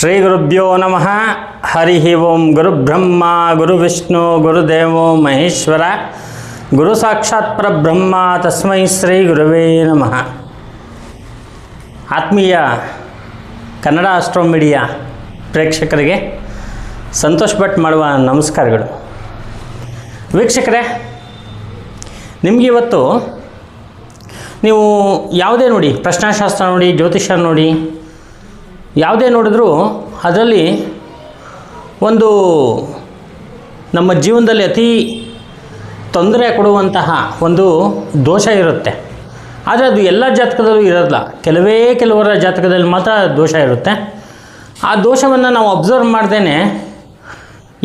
ಶ್ರೀ ಗುರುಭ್ಯೋ ನಮಃ. ಹರಿ ಓಂ ಗುರುಬ್ರಹ್ಮ ಗುರುವಿಷ್ಣು ಗುರುದೇವೋ ಮಹೇಶ್ವರ. ಗುರು ಸಾಕ್ಷಾತ್ ಪರಬ್ರಹ್ಮ, ತಸ್ಮೈ ಶ್ರೀ ಗುರುವೇ ನಮಃ. ಆತ್ಮೀಯ ಕನ್ನಡ ಆಸ್ಟ್ರೋ ಮೀಡಿಯಾ ಪ್ರೇಕ್ಷಕರಿಗೆ ಸಂತೋಷ್ ಭಟ್ ಮಾಡುವ ನಮಸ್ಕಾರಗಳು. ವೀಕ್ಷಕರೇ, ನಿಮಗೆ ಇವತ್ತು ನೀವು ಯಾವುದೇ ನೋಡಿ, ಪ್ರಶ್ನಾಶಾಸ್ತ್ರ ನೋಡಿ, ಜ್ಯೋತಿಷ್ಯ ನೋಡಿ ಯಾವುದೇ ನೋಡಿದ್ರೂ ಅದರಲ್ಲಿ ಒಂದು ನಮ್ಮ ಜೀವನದಲ್ಲಿ ಅತಿ ತೊಂದರೆ ಕೊಡುವಂತಹ ಒಂದು ದೋಷ ಇರುತ್ತೆ. ಆದರೆ ಅದು ಎಲ್ಲ ಜಾತಕದಲ್ಲೂ ಇರೋಲ್ಲ ಕೆಲವೇ ಕೆಲವರ ಜಾತಕದಲ್ಲಿ ಮಾತ್ರ ದೋಷ ಇರುತ್ತೆ. ಆ ದೋಷವನ್ನು ನಾವು ಅಬ್ಸರ್ವ್ ಮಾಡ್ದೇ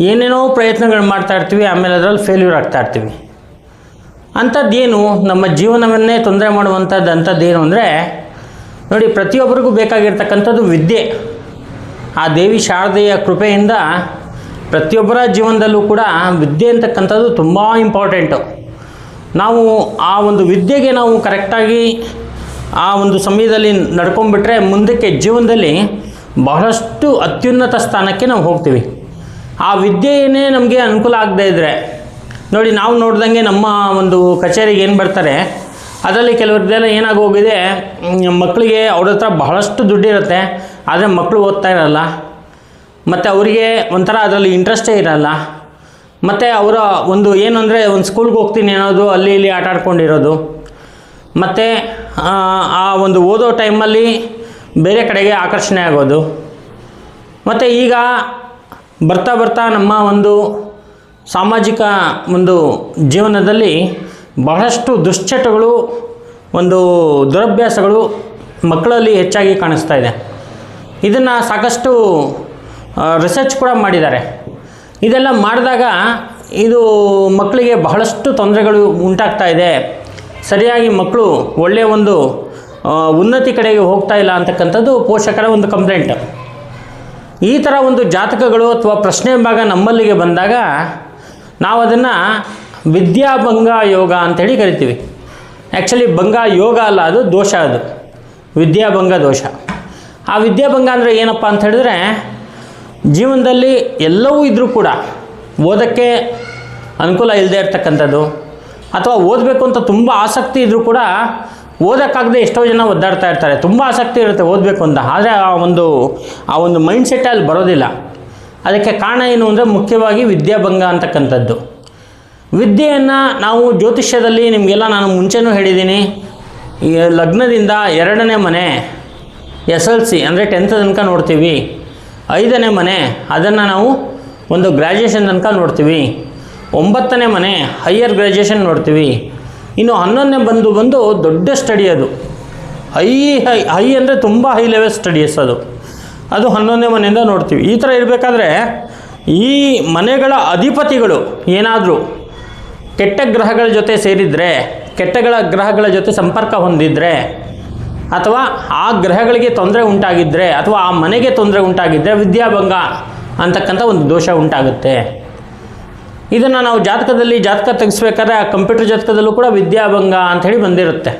ಏನೇನೋ ಪ್ರಯತ್ನಗಳು ಮಾಡ್ತಾ ಇರ್ತೀವಿ, ಆಮೇಲೆ ಅದರಲ್ಲಿ ಫೇಲ್ಯೂರ್ ಆಗ್ತಾ ಇರ್ತೀವಿ. ಅಂಥದ್ದೇನು ನಮ್ಮ ಜೀವನವನ್ನೇ ತೊಂದರೆ ಮಾಡುವಂಥದ್ದು ಅಂಥದ್ದೇನು ಅಂದರೆ ನೋಡಿ, ಪ್ರತಿಯೊಬ್ಬರಿಗೂ ಬೇಕಾಗಿರ್ತಕ್ಕಂಥದ್ದು ವಿದ್ಯೆ. ಆ ದೇವಿ ಶಾರದೆಯ ಕೃಪೆಯಿಂದ ಪ್ರತಿಯೊಬ್ಬರ ಜೀವನದಲ್ಲೂ ಕೂಡ ವಿದ್ಯೆ ಅಂತಕ್ಕಂಥದ್ದು ತುಂಬ ಇಂಪಾರ್ಟೆಂಟು ನಾವು ಆ ಒಂದು ವಿದ್ಯೆಗೆ ನಾವು ಕರೆಕ್ಟಾಗಿ ಆ ಒಂದು ಸಮಯದಲ್ಲಿ ನಡ್ಕೊಂಡ್ಬಿಟ್ರೆ ಮುಂದಕ್ಕೆ ಜೀವನದಲ್ಲಿ ಬಹಳಷ್ಟು ಅತ್ಯುನ್ನತ ಸ್ಥಾನಕ್ಕೆ ನಾವು ಹೋಗ್ತೀವಿ. ಆ ವಿದ್ಯೆಯೇ ನಮಗೆ ಅನುಕೂಲ ಆಗದೇ ಇದ್ದರೆ ನೋಡಿ, ನಾವು ನೋಡ್ದಂಗೆ ನಮ್ಮ ಒಂದು ಕಚೇರಿಗೆ ಏನು ಬರ್ತಾರೆ ಅದರಲ್ಲಿ ಕೆಲವರದ್ದೆಲ್ಲ ಏನಾಗೋಗಿದೆ ಮಕ್ಕಳಿಗೆ ಅವ್ರ ಹತ್ರ ಬಹಳಷ್ಟು ದುಡ್ಡಿರುತ್ತೆ ಆದರೆ ಮಕ್ಕಳು ಓದ್ತಾ ಇರಲ್ಲ. ಮತ್ತು ಅವರಿಗೆ ಒಂಥರ ಅದರಲ್ಲಿ ಇಂಟ್ರೆಸ್ಟೇ ಇರಲ್ಲ. ಮತ್ತು ಅವರ ಒಂದು ಏನು ಅಂದರೆ ಒಂದು ಸ್ಕೂಲ್ಗೆ ಹೋಗ್ತೀನಿ ಅನ್ನೋದು, ಅಲ್ಲಿ ಇಲ್ಲಿ ಆಟ ಆಡ್ಕೊಂಡಿರೋದು. ಮತ್ತು, ಆ ಒಂದು ಓದೋ ಟೈಮಲ್ಲಿ ಬೇರೆ ಕಡೆಗೆ ಆಕರ್ಷಣೆ ಆಗೋದು. ಮತ್ತು ಈಗ ಬರ್ತಾ ಬರ್ತಾ ನಮ್ಮ ಒಂದು ಸಾಮಾಜಿಕ ಒಂದು ಜೀವನದಲ್ಲಿ ಬಹಳಷ್ಟು ದುಶ್ಚಟಗಳು, ಒಂದು ದುರಭ್ಯಾಸಗಳು ಮಕ್ಕಳಲ್ಲಿ ಹೆಚ್ಚಾಗಿ ಕಾಣಿಸ್ತಾ ಇದೆ. ಇದನ್ನು ಸಾಕಷ್ಟು ರಿಸರ್ಚ್ ಕೂಡ ಮಾಡಿದ್ದಾರೆ. ಇದೆಲ್ಲ ಮಾಡಿದಾಗ ಇದು ಮಕ್ಕಳಿಗೆ ಬಹಳಷ್ಟು ತೊಂದರೆಗಳು ಉಂಟಾಗ್ತಾ ಇದೆ. ಸರಿಯಾಗಿ ಮಕ್ಕಳು ಒಳ್ಳೆಯ ಒಂದು ಉನ್ನತಿ ಕಡೆಗೆ ಹೋಗ್ತಾ ಇಲ್ಲ ಅಂತಕ್ಕಂಥದ್ದು ಪೋಷಕರ ಒಂದು ಕಂಪ್ಲೇಂಟ್ ಈ ಥರ ಒಂದು ಜಾತಕಗಳು ಅಥವಾ ಪ್ರಶ್ನೆ ಭಾಗ ನಮ್ಮಲ್ಲಿಗೆ ಬಂದಾಗ ನಾವು ಅದನ್ನು ವಿದ್ಯಾಭಂಗ ಯೋಗ ಅಂಥೇಳಿ ಕರಿತೀವಿ. ಆ್ಯಕ್ಚುಲಿ ಭಂಗ ಯೋಗ ಅಲ್ಲ, ಅದು ದೋಷ ಅದು. ವಿದ್ಯಾಭಂಗ ದೋಷ. ಆ ವಿದ್ಯಾಭಂಗ ಅಂದರೆ ಏನಪ್ಪ ಅಂತ ಹೇಳಿದ್ರೆ, ಜೀವನದಲ್ಲಿ ಎಲ್ಲವೂ ಇದ್ದರೂ ಕೂಡ ಓದೋಕ್ಕೆ ಅನುಕೂಲ ಇಲ್ಲದೆ ಇರ್ತಕ್ಕಂಥದ್ದು, ಅಥವಾ ಓದಬೇಕು ಅಂತ ತುಂಬ ಆಸಕ್ತಿ ಇದ್ದರೂ ಕೂಡ ಓದೋಕ್ಕಾಗದೆ ಎಷ್ಟೋ ಜನ ಒದ್ದಾಡ್ತಾ ಇರ್ತಾರೆ. ತುಂಬ ಆಸಕ್ತಿ ಇರುತ್ತೆ ಓದಬೇಕು ಅಂತ. ಆದರೆ ಆ ಒಂದು ಆ ಒಂದು ಮೈಂಡ್ ಸೆಟ್ ಅಲ್ಲಿ ಬರೋದಿಲ್ಲ. ಅದಕ್ಕೆ ಕಾರಣ ಏನು ಅಂದರೆ ಮುಖ್ಯವಾಗಿ ವಿದ್ಯಾಭಂಗ ಅಂತಕ್ಕಂಥದ್ದು. ವಿದ್ಯೆಯನ್ನು ನಾವು ಜ್ಯೋತಿಷ್ಯದಲ್ಲಿ ನಿಮಗೆಲ್ಲ ನಾನು ಮುಂಚೆನೂ ಹೇಳಿದ್ದೀನಿ. ಈ ಲಗ್ನದಿಂದ ಎರಡನೇ ಮನೆ, ಎಸ್ ಎಲ್ ಸಿ ಅಂದರೆ ಟೆಂತ್ ತನಕ ನೋಡ್ತೀವಿ. ಐದನೇ ಮನೆ, ಅದನ್ನು ನಾವು ಒಂದು ಗ್ರ್ಯಾಜುಯೇಷನ್ ತನಕ ನೋಡ್ತೀವಿ. ಒಂಬತ್ತನೇ ಮನೆ ಹೈಯರ್ ಗ್ರ್ಯಾಜುಯೇಷನ್ ನೋಡ್ತೀವಿ. ಇನ್ನು ಹನ್ನೊಂದನೇ ಬಂದು ಬಂದು ದೊಡ್ಡ ಸ್ಟಡಿ ಅದು. ಹೈ ಹೈ ಹೈ ಅಂದರೆ ತುಂಬ ಹೈ ಲೆವೆಲ್ ಸ್ಟಡೀಸ್ ಅದು. ಅದು ಹನ್ನೊಂದನೇ ಮನೆಯಿಂದ ನೋಡ್ತೀವಿ. ಈ ಥರ ಇರಬೇಕಾದ್ರೆ ಈ ಮನೆಗಳ ಅಧಿಪತಿಗಳು ಏನಾದರೂ ಕೆಟ್ಟ ಗ್ರಹಗಳ ಜೊತೆ ಸೇರಿದರೆ, ಕೆಟ್ಟಗಳ ಗ್ರಹಗಳ ಜೊತೆ ಸಂಪರ್ಕ ಹೊಂದಿದರೆ, ಅಥವಾ ಆ ಗ್ರಹಗಳಿಗೆ ತೊಂದರೆ ಉಂಟಾಗಿದ್ದರೆ ಅಥವಾ ಆ ಮನೆಗೆ ತೊಂದರೆ ಉಂಟಾಗಿದ್ದರೆ ವಿದ್ಯಾಭಂಗ ಅಂತಕ್ಕಂಥ ಒಂದು ದೋಷ ಉಂಟಾಗುತ್ತೆ. ಇದನ್ನು ನಾವು ಜಾತಕದಲ್ಲಿ ಜಾತಕ ತೆಗೆಸ್ಬೇಕಾದ್ರೆ ಆ ಕಂಪ್ಯೂಟರ್ ಜಾತಕದಲ್ಲೂ ಕೂಡ ವಿದ್ಯಾಭಂಗ ಅಂಥೇಳಿ ಬಂದಿರುತ್ತೆ.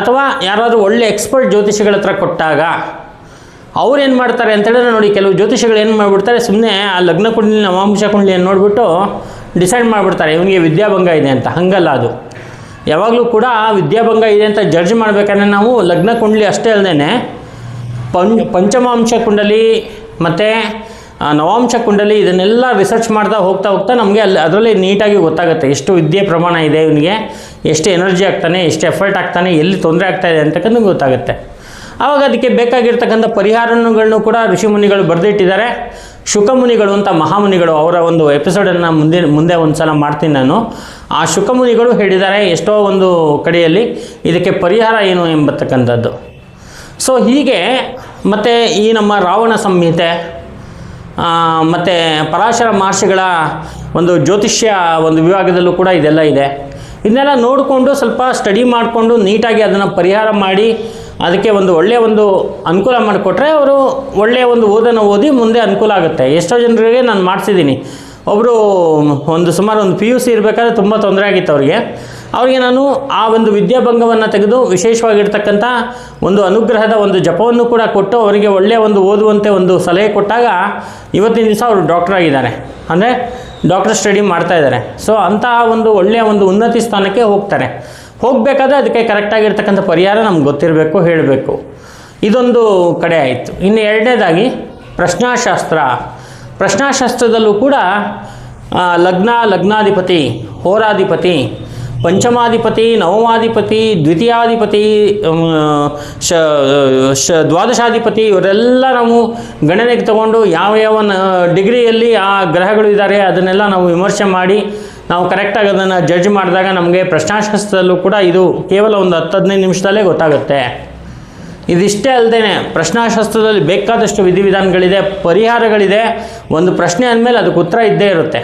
ಅಥವಾ ಯಾರಾದರೂ ಒಳ್ಳೆ ಎಕ್ಸ್ಪರ್ಟ್ ಜ್ಯೋತಿಷಿಗಳ ಹತ್ರ ಕೊಟ್ಟಾಗ, ಅವ್ರು ಏನು ಮಾಡ್ತಾರೆ ಅಂತೇಳಿದ್ರೆ ನೋಡಿ, ಕೆಲವು ಜ್ಯೋತಿಷಿಗಳು ಏನು ಮಾಡಿಬಿಡ್ತಾರೆ ಸುಮ್ಮನೆ ಆ ಲಗ್ನ ಕುಂಡಲಿ ನವಾಂಶ ಕುಂಡಲಿಯನ್ನು ನೋಡಿಬಿಟ್ಟು ಡಿಸೈಡ್ ಮಾಡಿಬಿಡ್ತಾರೆ, ಇವನಿಗೆ ವಿದ್ಯಾಭಂಗ ಇದೆ ಅಂತ. ಹಂಗಲ್ಲ ಅದು. ಯಾವಾಗಲೂ ಕೂಡ ವಿದ್ಯಾಭಂಗ ಇದೆ ಅಂತ ಜಡ್ಜ್ ಮಾಡಬೇಕಾದ್ರೆ ನಾವು ಲಗ್ನ ಕುಂಡಲಿ ಅಷ್ಟೇ ಅಲ್ಲದೆ ಪಂ, ಪಂಚಮಾಂಶ ಕುಂಡಲಿ ಮತ್ತು ನವಾಂಶ ಕುಂಡಲಿ ಇದನ್ನೆಲ್ಲ ರಿಸರ್ಚ್ ಮಾಡ್ತಾ ಹೋಗ್ತಾ ಹೋಗ್ತಾ ನಮಗೆ ಅಲ್ಲಿ ಅದರಲ್ಲಿ ನೀಟಾಗಿ ಗೊತ್ತಾಗುತ್ತೆ. ಎಷ್ಟು ವಿದ್ಯೆ ಪ್ರಮಾಣ ಇದೆ ಇವನಿಗೆ, ಎಷ್ಟು ಎನರ್ಜಿ ಆಗ್ತಾನೆ, ಎಷ್ಟು ಎಫರ್ಟ್ ಆಗ್ತಾನೆ, ಎಲ್ಲಿ ತೊಂದರೆ ಆಗ್ತಾಯಿದೆ ಅಂತಕ್ಕಂಥ ಗೊತ್ತಾಗುತ್ತೆ. ಆವಾಗ ಅದಕ್ಕೆ ಬೇಕಾಗಿರ್ತಕ್ಕಂಥ ಪರಿಹಾರಗಳನ್ನು ಕೂಡ ಋಷಿಮುನಿಗಳು ಬರೆದಿಟ್ಟಿದ್ದಾರೆ. ಶುಕಮುನಿಗಳು ಅಂತ ಮಹಾಮುನಿಗಳು ಅವರ ಒಂದು ಎಪಿಸೋಡನ್ನು ಮುಂದೆ ಮುಂದೆ ಒಂದು ಸಲ ಮಾಡ್ತೀನಿ ನಾನು. ಆ ಶುಕಮುನಿಗಳು ಹೇಳಿದ್ದಾರೆ ಎಷ್ಟೋ ಒಂದು ಕಡೆಯಲ್ಲಿ ಇದಕ್ಕೆ ಪರಿಹಾರ ಏನು ಎಂಬತಕ್ಕಂಥದ್ದು. ಸೊ ಹೀಗೆ ಮತ್ತು ಈ ನಮ್ಮ ರಾವಣ ಸಂಹಿತೆ ಮತ್ತು ಪರಾಶರ ಮಹರ್ಷಿಗಳ ಒಂದು ಜ್ಯೋತಿಷ್ಯ ಒಂದು ವಿಭಾಗದಲ್ಲೂ ಕೂಡ ಇದೆಲ್ಲ ಇದೆ. ಇದನ್ನೆಲ್ಲ ನೋಡಿಕೊಂಡು ಸ್ವಲ್ಪ ಸ್ಟಡಿ ಮಾಡಿಕೊಂಡು ನೀಟಾಗಿ ಅದನ್ನು ಪರಿಹಾರ ಮಾಡಿ ಅದಕ್ಕೆ ಒಂದು ಒಳ್ಳೆಯ ಒಂದು ಅನುಕೂಲ ಮಾಡಿಕೊಟ್ರೆ ಅವರು ಒಳ್ಳೆಯ ಒಂದು ಓದನ್ನು ಓದಿ ಮುಂದೆ ಅನುಕೂಲ ಆಗುತ್ತೆ. ಎಷ್ಟೋ ಜನರಿಗೆ ನಾನು ಮಾಡಿಸಿದ್ದೀನಿ. ಒಬ್ಬರು ಒಂದು ಸುಮಾರು ಒಂದು ಪಿ ಯು ಸಿ ಇರಬೇಕಾದ್ರೆ ತುಂಬ ತೊಂದರೆ ಆಗಿತ್ತು ಅವರಿಗೆ. ಅವರಿಗೆ ನಾನು ಆ ಒಂದು ವಿದ್ಯಾಭಂಗವನ್ನು ತೆಗೆದು ವಿಶೇಷವಾಗಿರ್ತಕ್ಕಂಥ ಒಂದು ಅನುಗ್ರಹದ ಒಂದು ಜಪವನ್ನು ಕೂಡ ಕೊಟ್ಟು ಅವರಿಗೆ ಒಳ್ಳೆಯ ಒಂದು ಓದುವಂತೆ ಒಂದು ಸಲಹೆ ಕೊಟ್ಟಾಗ ಇವತ್ತಿನ ದಿವಸ ಅವರು ಡಾಕ್ಟರ್ ಆಗಿದ್ದಾರೆ. ಅಂದರೆ ಡಾಕ್ಟರ್ ಸ್ಟಡಿ ಮಾಡ್ತಾ ಇದ್ದಾರೆ. ಸೊ ಅಂತಹ ಒಂದು ಒಳ್ಳೆಯ ಒಂದು ಉನ್ನತಿ ಸ್ಥಾನಕ್ಕೆ ಹೋಗ್ತಾರೆ. ಹೋಗಬೇಕಾದ್ರೆ ಅದಕ್ಕೆ ಕರೆಕ್ಟಾಗಿರ್ತಕ್ಕಂಥ ಪರಿಹಾರ ನಮ್ಗೆ ಗೊತ್ತಿರಬೇಕು, ಹೇಳಬೇಕು. ಇದೊಂದು ಕಡೆ ಆಯಿತು. ಇನ್ನು ಎರಡನೇದಾಗಿ ಪ್ರಶ್ನಾಶಾಸ್ತ್ರ. ಪ್ರಶ್ನಾಶಾಸ್ತ್ರದಲ್ಲೂ ಕೂಡ ಲಗ್ನ, ಲಗ್ನಾಧಿಪತಿ, ಹೋರಾಧಿಪತಿ, ಪಂಚಮಾಧಿಪತಿ, ನವಮಾಧಿಪತಿ, ದ್ವಿತೀಯಾಧಿಪತಿ ಶ ಶ, ದ್ವಾದಶಾಧಿಪತಿ, ಇವರೆಲ್ಲ ನಾವು ಗಣನೆಗೆ ತಗೊಂಡು ಯಾವ ಯಾವ ಡಿಗ್ರಿಯಲ್ಲಿ ಆ ಗ್ರಹಗಳು ಇದ್ದಾರೆ ಅದನ್ನೆಲ್ಲ ನಾವು ವಿಮರ್ಶೆ ಮಾಡಿ ನಾವು ಕರೆಕ್ಟಾಗಿ ಅದನ್ನು ಜಡ್ಜ್ ಮಾಡಿದಾಗ ನಮಗೆ ಪ್ರಶ್ನಾಶಾಸ್ತ್ರದಲ್ಲೂ ಕೂಡ ಇದು ಕೇವಲ ಒಂದು ಹತ್ತು, ಹದಿನೈದು ನಿಮಿಷದಲ್ಲೇ ಗೊತ್ತಾಗುತ್ತೆ. ಇದಿಷ್ಟೇ ಅಲ್ಲದೆ ಪ್ರಶ್ನಾಶಾಸ್ತ್ರದಲ್ಲಿ ಬೇಕಾದಷ್ಟು ವಿಧಿವಿಧಾನಗಳಿದೆ, ಪರಿಹಾರಗಳಿದೆ, ಒಂದು ಪ್ರಶ್ನೆ ಅಂದಮೇಲೆ ಅದಕ್ಕೆ ಉತ್ತರ ಇದ್ದೇ ಇರುತ್ತೆ.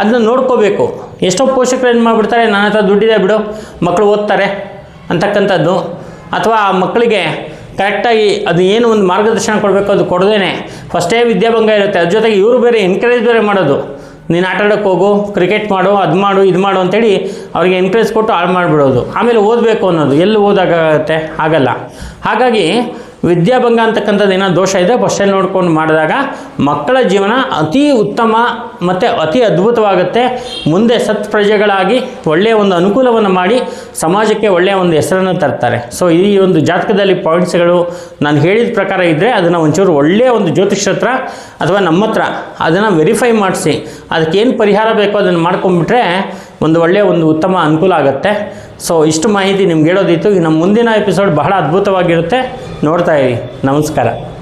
ಅದನ್ನ ನೋಡ್ಕೋಬೇಕು. ಎಷ್ಟೋ ಪೋಷಕರು ಏನು ಮಾಡಿಬಿಡ್ತಾರೆ ನನ್ನ ಹತ್ರ ದುಡ್ಡಿದೆ ಬಿಡು ಮಕ್ಕಳು ಓದ್ತಾರೆ, ಅಂತಕ್ಕಂಥದ್ದು. ಅಥವಾ ಆ ಮಕ್ಕಳಿಗೆ ಕರೆಕ್ಟಾಗಿ ಅದು ಏನು ಒಂದು ಮಾರ್ಗದರ್ಶನ ಕೊಡಬೇಕು ಅದು ಕೊಡದೇನೆ. ಫಸ್ಟೇ ವಿದ್ಯಾಭಂಗ ಇರುತ್ತೆ, ಅದ್ರ ಜೊತೆಗೆ ಇವರು ಬೇರೆ ಎನ್ಕರೇಜ್ ಬೇರೆ ಮಾಡೋದು. ನೀನು ಆಟ ಆಡೋಕ್ಕೆ ಹೋಗು ಕ್ರಿಕೆಟ್ ಮಾಡು, ಅದು ಮಾಡು, ಇದು ಮಾಡು ಅಂತೇಳಿ ಅವ್ರಿಗೆ ಎನ್ಕರೇಜ್ ಕೊಟ್ಟು ಹಾಳು ಮಾಡಿಬಿಡೋದು. ಆಮೇಲೆ ಓದಬೇಕು ಅನ್ನೋದು. ಎಲ್ಲಿ ಓದಾಗತ್ತೆ? ಆಗಲ್ಲ. ಹಾಗಾಗಿ ವಿದ್ಯಾಭಂಗ ಅಂತಕ್ಕಂಥದ್ದು ಏನೋ ದೋಷ ಇದೆ ಫಸ್ಟಲ್ಲಿ ನೋಡ್ಕೊಂಡು ಮಾಡಿದಾಗ ಮಕ್ಕಳ ಜೀವನ ಅತಿ ಉತ್ತಮ ಮತ್ತು ಅತಿ ಅದ್ಭುತವಾಗುತ್ತೆ. ಮುಂದೆ ಸತ್ ಪ್ರಜೆಗಳಾಗಿ ಒಳ್ಳೆಯ ಒಂದು ಅನುಕೂಲವನ್ನು ಮಾಡಿ ಸಮಾಜಕ್ಕೆ ಒಳ್ಳೆಯ ಒಂದು ಹೆಸರನ್ನು ತರ್ತಾರೆ. ಸೊ ಈ ಒಂದು ಜಾತಕದಲ್ಲಿ ಪಾಯಿಂಟ್ಸ್ಗಳು ನಾನು ಹೇಳಿದ ಪ್ರಕಾರ ಇದ್ದರೆ ಅದನ್ನು ಒಂಚೂರು ಒಳ್ಳೆಯ ಒಂದು ಜ್ಯೋತಿಷ್ಯ ಹತ್ರ ಅಥವಾ ನಮ್ಮ ಹತ್ರ ಅದನ್ನು ವೆರಿಫೈ ಮಾಡಿಸಿ ಅದಕ್ಕೇನು ಪರಿಹಾರ ಬೇಕೋ ಅದನ್ನು ಮಾಡ್ಕೊಂಡ್ಬಿಟ್ರೆ ಒಂದು ಒಳ್ಳೆಯ ಒಂದು ಉತ್ತಮ ಅನುಕೂಲ ಆಗುತ್ತೆ. ಸೊ ಇಷ್ಟು ಮಾಹಿತಿ ನಿಮ್ಗೆ ಹೇಳೋದಿತ್ತು. ಈಗ ನಮ್ಮ ಮುಂದಿನ ಎಪಿಸೋಡ್ ಬಹಳ ಅದ್ಭುತವಾಗಿರುತ್ತೆ. ನೋಡ್ತಾ ಇರಿ. ನಮಸ್ಕಾರ.